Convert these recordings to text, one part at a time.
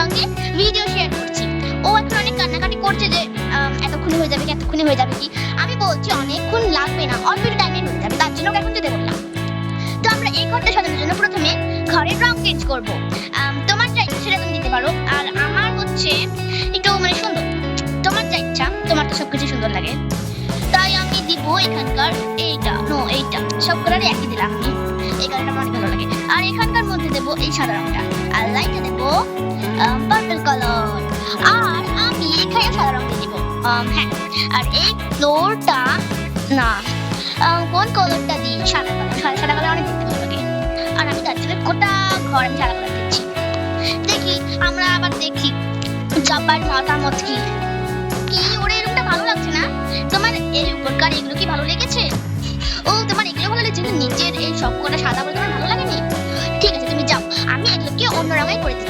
সঙ্গে video share করছি। ও এখন অনেক কান্নাকাটি করছে যে এতক্ষণে হয়ে যাবে কি, এতক্ষণে হয়ে যাবে কি? আমি বলছি অনেকক্ষণ লাগবে না, অল্প একটু টাইমে হয়ে যাবে, তার জন্য ওকে এখন যেতে বললাম। তো আমরা এই ঘরটা সাজানোর জন্য প্রথমে ঘরের রং চেঞ্জ করব। তোমার যা সেটা তুমি দিতে পারো, আর আমার হচ্ছে একটু মানে সুন্দর। তোমার যা ইচ্ছা, তোমার তো সবকিছু সুন্দর লাগে। তাই আমি দিব এখানকার এইটা নো এইটা সব কালারে একই দিলাম আমি। এই আমার ভালো লাগে আর এখানকার মধ্যে দেব এই সাদা রংটা। আর লাইটটা দেব পার্পল কালার আর আমি এখানে সাদা রংটা দিব। হ্যাঁ। আর এই ফ্লোরটা না কোন কালারটা দিই? সাদা কালার সাদা কালার অনেক ভালো লাগে। আর আমি তার জন্য গোটা ঘর আমি সাদা কালার দিচ্ছি। দেখি, আমরা আবার দেখি। জাপার মতামত কি কি ওর এই রুমটা ভালো লাগছে না? তোমার এই উপরকার এগুলো কি ভালো লেগেছে? ও, তোমার এগুলো ভালো লেগেছে কিন্তু নিচের এই সব কটা সাদা বলে তোমার ভালো লাগেনি? ঠিক আছে, তুমি যাও। আমি এগুলোকে অন্য রঙে করে দিই।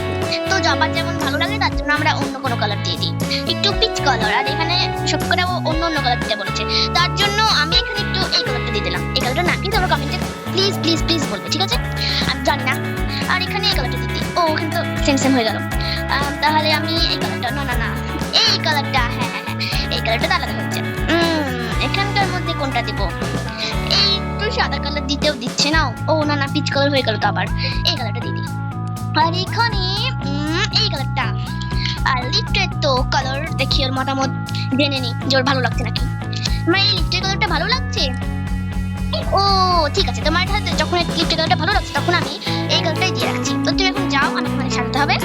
তো জবার যেমন ভালো লাগে, তার জন্য আমরা অন্য কোনো কালার দিয়ে দিই। একটু পিচ কালার আর এখানে সব কটা ও অন্য অন্য কালার দিতে বলেছে। তার জন্য আমি এখানে একটু এই কালারটা দিয়ে দিলাম। এই কালারটা না কিন্তু আমার কমেন্টে প্লিজ প্লিজ প্লিজ বলবে, ঠিক আছে? আমি জানি না। আর এখানে এই কালারটা দিই। ও, কিন্তু সেম সেম হয়ে গেল। তাহলে আমি এই কালারটা না না না। এই কালারটা হ্যাঁ হ্যাঁ হ্যাঁ। এই কালারটা আলাদা হচ্ছে। এখানকার মধ্যে কোনটা দিব? সাদা কালার দিতেও দিচ্ছে না। ও, না না পিচ কালার হয়ে গেল তো আবার। এই কালারটা দিয়ে দিই। আর এখানে এই কালারটা আর লিপটের তো কালার দেখি ওর মতামত জেনে নি যে ওর ভালো লাগছে নাকি। মানে এই লিফটের কালারটা ভালো লাগছে? ও, ঠিক আছে, তোমার হাতে যখন লিফটের কালারটা ভালো লাগছে, তখন আমি এই কালারটাই দিয়ে রাখছি। তো তুমি এখন যাও, আমাকে মানে সাজাতে হবে।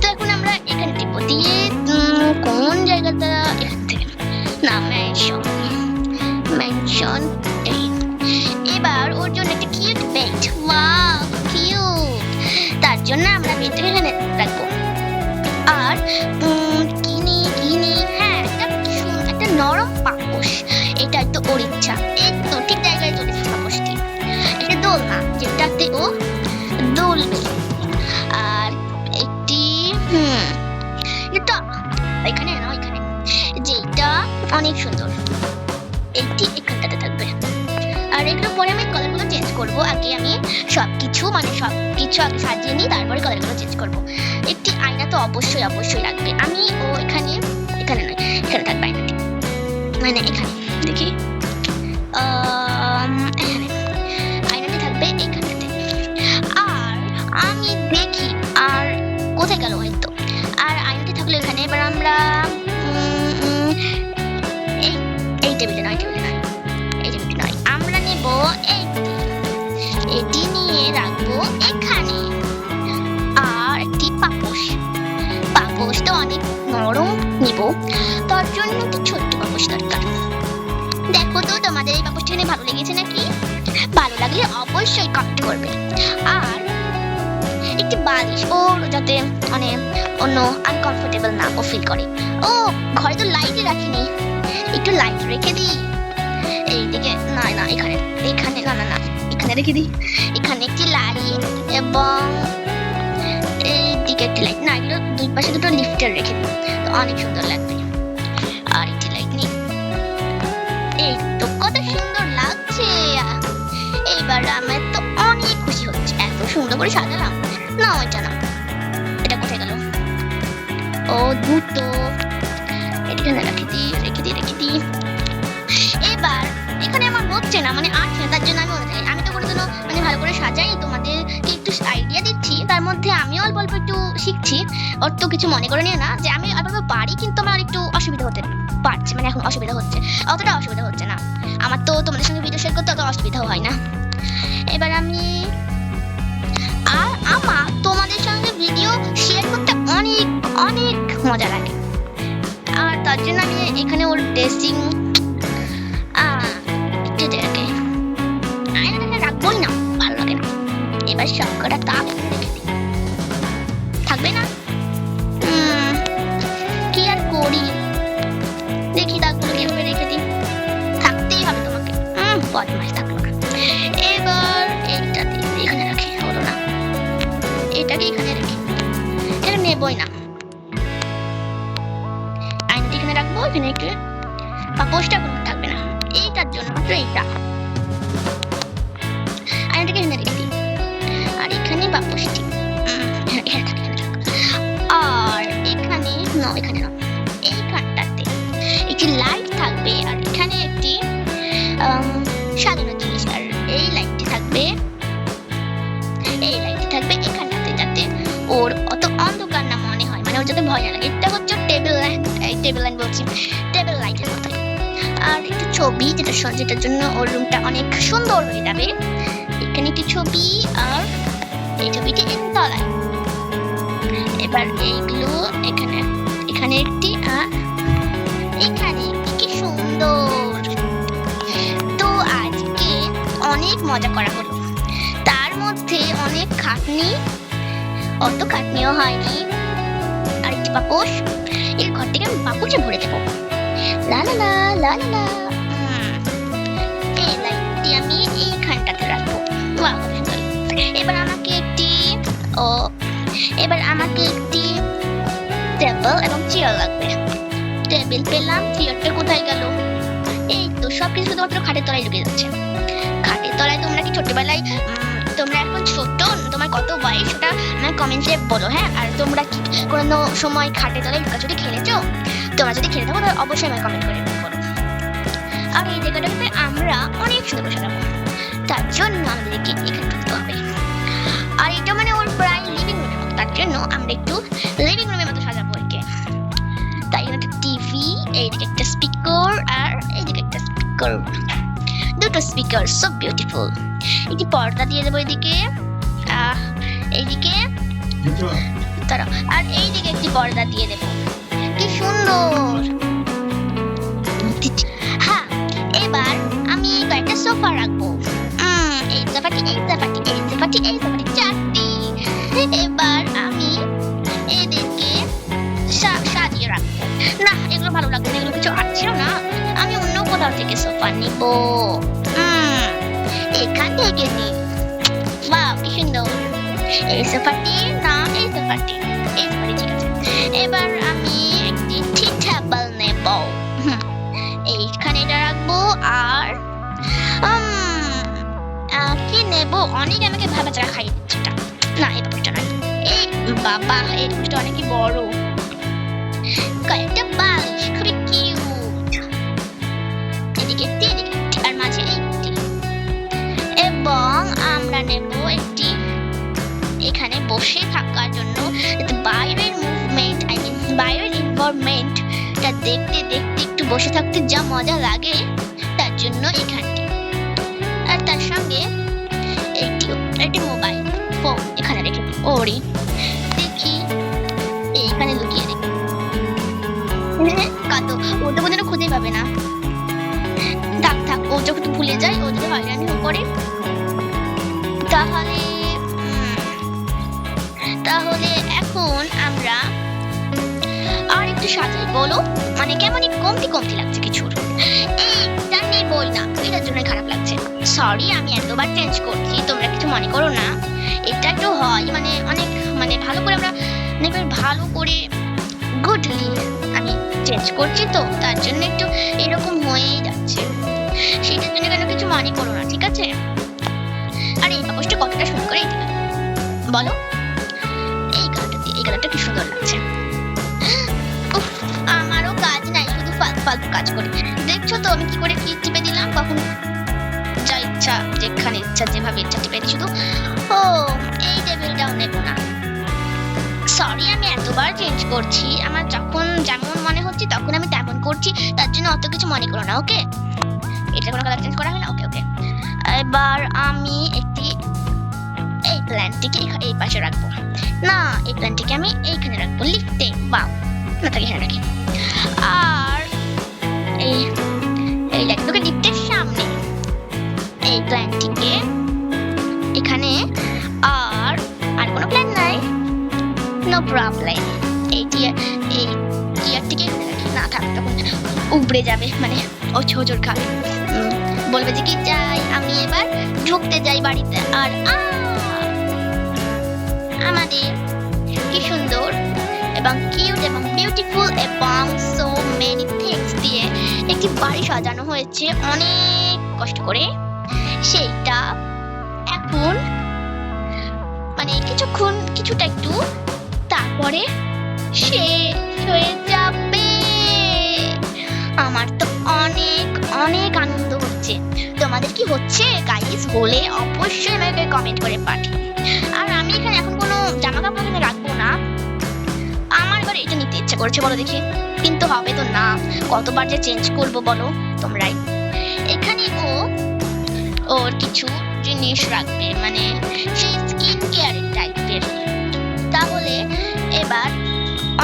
তো এখন আমরা এখানে টিপো দিয়ে কোন জায়গাটা এখান থেকে? না মেনশন মেনশন এখানে না, এখানে। যেটা অনেক সুন্দর। এইটি এখানটাতে থাকবে। আর এগুলো পরে আমি কালারগুলো চেঞ্জ করব। আগে আমি সব কিছু মানে সব কিছু আগে সাজিয়ে নিই, তারপরে কালারগুলো চেঞ্জ করব। একটি আয়না তো অবশ্যই অবশ্যই লাগবে। আমি ও এখানে এখানে নয়, এখানে থাকবে আয়নাটি। মানে এখানে, দেখি। এখানে। এখানে ভালো লেগেছে নাকি? ভালো লাগলে অবশ্যই কমেন্ট করবে। আর একটি বালিশ ওর যাতে মানে অন্য আনকমফোর্টেবল না ও ফিল করে। ও, ঘরে তো লাইটই রাখিনি। একটু লাইট রেখে দিই। এইদিকে, না না, এখানে এখানে, না না না, এখানে রেখে দিই। এখানে একটি লাইট এবং এইদিকে একটি লাইট না, এগুলো দুই পাশে দুটো লিফটার রেখে দিই। তো অনেক সুন্দর লাগবে। এইবার আমার তো অনেক খুশি হচ্ছে। এত সুন্দর করে সাজালাম। না ওইটা না। এটা কোথায় গেল? ও দুটো এখানে রেখে দিই রেখে দিই রেখে দিই এবার, এখানে আমার হচ্ছে না মানে আসছে না তার জন্য আমি আমি তো কোনো দিনও মানে ভালো করে সাজাই তোমাদেরকে একটু আইডিয়া দিচ্ছি। তার মধ্যে আমিও অল্প অল্প একটু শিখছি। ওর তো কিছু মনে করে নিও না যে, আমি অল্প অল্প পারি, কিন্তু আমার একটু অসুবিধা হতে পারছে। মানে এখন অসুবিধা হচ্ছে। অতটা অসুবিধা হচ্ছে না। আমার তো তোমাদের সঙ্গে ভিডিও শেয়ার করতে অত অসুবিধাও হয় না। এবার আমি আর আমার তোমাদের সঙ্গে ভিডিও শেয়ার করতে অনেক অনেক মজা লাগে। আর তার জন্য আমি এখানে ওর ড্রেসিং রাখবোই না ভালো লাগে না। এবার সব কটা তাপ থাকবে না? কি আর করি? দেখি তাকগুলো কীভাবে রেখে দিই। থাকতেই হবে তোমাকে। উম, বদমাস থাকল না এবার এইটা এখানে রাখি হলো না। এটাকে এখানে রাখি। এটা নেবই না। আয়নাটি এখানে রাখব এখানে একটু পাপোশটা কোনো থাকবে না। এইটার জন্য মাত্র এইটা। আর এখানে রেখে দিই। আর এখানে পাপোশটি এখানে। আর এখানে ন এখানে ন এইখানটাতে একটি লাইট থাকবে আর এখানে একটি আম, যাতে ভয় লাগে। এটা হচ্ছে টেবিল ল্যাম্প এই টেবিল ল্যাম্প বলছি। টেবিল লাইটের মতো আর একটু ছবি যেটা যেটার জন্য ওর রুমটা অনেক সুন্দর হয়ে যাবে। এখানে একটি ছবি আর এই ছবিটি তলায়। এবার এইগুলো এখানে এখানে একটি আর এখানে কি সুন্দর। তো আজকে অনেক মজা করা হলো। তার মধ্যে অনেক খাটনি, অত খাটনিও হয়নি। এর ঘর থেকে আমি ভরে দেবো। লাইটটি আমি এইখানটাতে রাখব। এবার আমাকে একটি, ও, এবার আমাকে একটি টেবিল এবং চেয়ার লাগবে। টেবিল পেলাম চেয়ারটা কোথায় গেল? এই তো সব কিছু শুধুমাত্র খাটের তলায় ঢুকে যাচ্ছে। খাটের তলায় তোমরা কি ছোটবেলায় তোমরা এখন ছোট কমেন্টে বলো হ্যাঁ? আর তোমরা কি কোনো সময় খাটের তলায় লুকাচুরি খেলেছো, তোমরা যদি খেলে থাকো, তাহলে অবশ্যই আমাকে কমেন্ট করে বলো। আর এই জায়গাটাতে আমরা অনেক সুন্দর সাজাবো। তার জন্য আমাদেরকে এখানে ঢুকতে হবে। আর এটা মানে ওর প্রায় লিভিং রুমের মতো, তার জন্য আমরা একটু লিভিং রুমের মতো সাজাবো ওকে তাই একটা টিভি এইদিকে একটা স্পিকার আর এইদিকে একটা স্পিকার দুটো স্পিকার সো বিউটিফুল একটি পর্দা দিয়ে দেবো এদিকে এইদিকে। তারা আর এইদিকে একটি পর্দা দিয়ে দেবো। কি সুন্দর। হ্যাঁ এবার আমি কয়েকটা সোফা রাখব। এই সোফাটি এই সোফাটি এই সোফাটি এই সোফাটি চারটি। এবার আমি এদেরকে সাজিয়ে রাখব। না, এগুলো ভালো লাগবে এগুলো কিছু আসছেও না। আমি অন্য কোথাও থেকে সোফা নিব। এখান থেকে নি। বাহ, কি সুন্দর। এই সোফাটি সোফাটি এই ঠিক আছে। এবার আমি একটি টি টেবিল নেব। এইখানে এটা রাখব আর কি নেব? অনেক আমাকে ভাবা চারা খাই দিচ্ছে না এই ব্যাপারটা এই বাবা, এই অনেক বড়। কয়েকটা বালিশ বসে থাকার জন্য বাইরের মুভমেন্ট আই মিন বাইরের এনভায়রনমেন্টটা দেখতে দেখতে একটু বসে থাকতে যা মজা লাগে, তার জন্য এখানটি। আর তার সঙ্গে একটি একটি মোবাইল ফোন এখানে রেখে ওরি, দেখি, এইখানে লুকিয়ে দেখি কাতো ও তো কোনোদিনও খুঁজে পাবে না। থাক থাক, ও যখন ভুলে যায়, ও যদি হয়রানি হয়ে সাজাই বলো মানে কেমন কমতি কমতি লাগছে কিছুর। এইটা নেবই না এটার জন্য খারাপ লাগছে। সরি আমি এতবার চেঞ্জ করছি, তোমরা কিছু মনে করো না। এটা একটু হয় মানে অনেক মানে ভালো করে আমরা অনেকবার ভালো করে গুডলি আমি চেঞ্জ করছি তো, তার জন্য একটু এরকম হয়েই যাচ্ছে। সেটার জন্য কেন কিছু মনে করো না, ঠিক আছে? আর এই কাগজটা কতটা সুন্দর করে বলো। এই কালারটা এই কালারটা কি সুন্দর লাগছে। কাজ করি। দেখছ তো আমি কি করে কি টিপে দিলাম? কখন? যা ইচ্ছা, যেখানে ইচ্ছা, যেভাবে ইচ্ছা টিপে দিই শুধু, ও, এই টেবিলটাও নেব না সরি আমি এতবার চেঞ্জ করছি। আমার যখন যেমন মনে হচ্ছে, তখন আমি তেমন করছি। তার জন্য অত কিছু মনে করো না, ওকে? এটা কোনো কালার চেঞ্জ করা হয় না? ওকে ওকে। এবার আমি একটি, এই প্ল্যানটিকে এই পাশে রাখব। না, এই প্ল্যানটিকে আমি এইখানে রাখব লিফটে বাও না তাকে এখানে রাখি। আর উবড়ে যাবে মানে ও ছোজোর খাবে। বলবে যে কি যাই আমি এবার ঢুকতে যাই বাড়িতে। আর আমাদের কি সুন্দর এবং কিউট এবং বিউটিফুল এবং সো মেনি থিংস দিয়ে একটি বাড়ি সাজানো হয়েছে। অনেক কষ্ট করে। সেইটা এখন মানে কিছুক্ষণ কিছুটা একটু তারপরে শেষ হয়ে আমার তো অনেক অনেক আনন্দ হচ্ছে। তোমাদের কি হচ্ছে? গাইস হলে অবশ্যই আমাকে কমেন্ট করে পাঠিয়ে আর আমি এখানে এখন কোনো জামা কাপড় এখানে রাখব না। আমার এবার এটা নিতে ইচ্ছে করছে, বলো দেখি। কিন্তু হবে তো না। কতবার যে চেঞ্জ করব বলো তোমরাই। এখানে ও, ওর কিছু জিনিস রাখবে মানে সেই স্কিন কেয়ারের টাইপের তাহলে এবার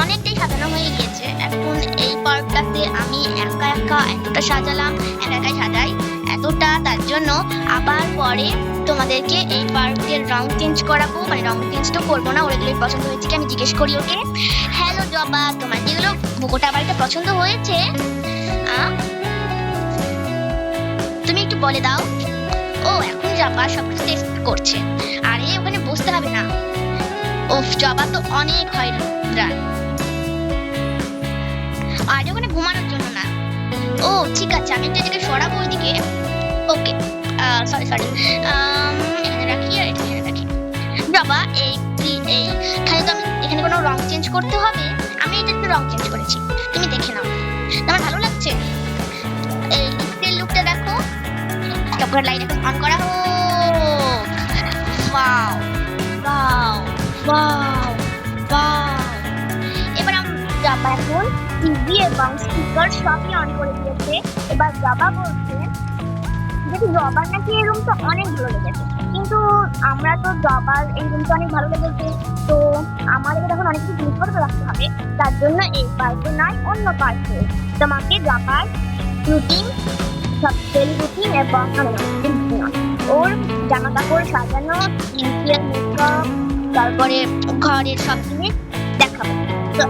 অনেকটাই সাজানো হয়ে গিয়েছে। এখন এই পার্কটাতে আমি একা একা এতটা সাজালাম, একা একাই সাজাই এতটা, তার জন্য আবার পরে তোমাদেরকে এই পার্কের রং চেঞ্জ করাবো। মানে রং চেঞ্জ তো করব না, ওর পছন্দ হয়েছে কি আমি জিজ্ঞেস করি ওকে। হ্যালো জবা, তোমার কি এগুলো গোটা বাড়িটা পছন্দ হয়েছে তুমি একটু বলে দাও। ও, এখন জবা সব কিছু টেস্ট করছে। আরে, ওখানে বসতে হবে না। ওফ, জবা তো অনেক হয় ওখানে ঘুমানোর জন্য না। ও, ঠিক আছে, আমি একটু এদিকে সরাবো ওইদিকে। ওকে সরি সরি এখানে রাখি আর এখানে রাখি। বাবা, এই এই- এখানে তো আমি এখানে কোনো রং চেঞ্জ করতে হবে। আমি এটা একটু রং চেঞ্জ করেছি। তুমি দেখে নাও। তোমার ভালো লাগছে? এই ডিসপ্লে লুকটা দেখো। চক্কর লাইট এখন অন করা হোক। ওয়াও ওয়াও ওয়াও ওয়াও এবার আমি জাবা এখন। টিভি এবং স্পিকার সবই অন করে দিয়েছে। এবার জাবা বলছে যেহেতু জবার নাকি এই রুমটা অনেক ভালো লেগেছে। কিন্তু আমরা তো জবার এই রুমটা অনেক ভালো লেগেছে। তো আমাদের এখন অনেক কিছু জিনিস করে রাখতে হবে। তার জন্য এই পার্কে নয়, অন্য পার্কে। তোমাকে জবার রুটিন সব ডেলি রুটিন এবং ওর জামা কাপড় সাজানো মেকআপ তারপরে ঘরের সব জিনিস দেখাবো। তো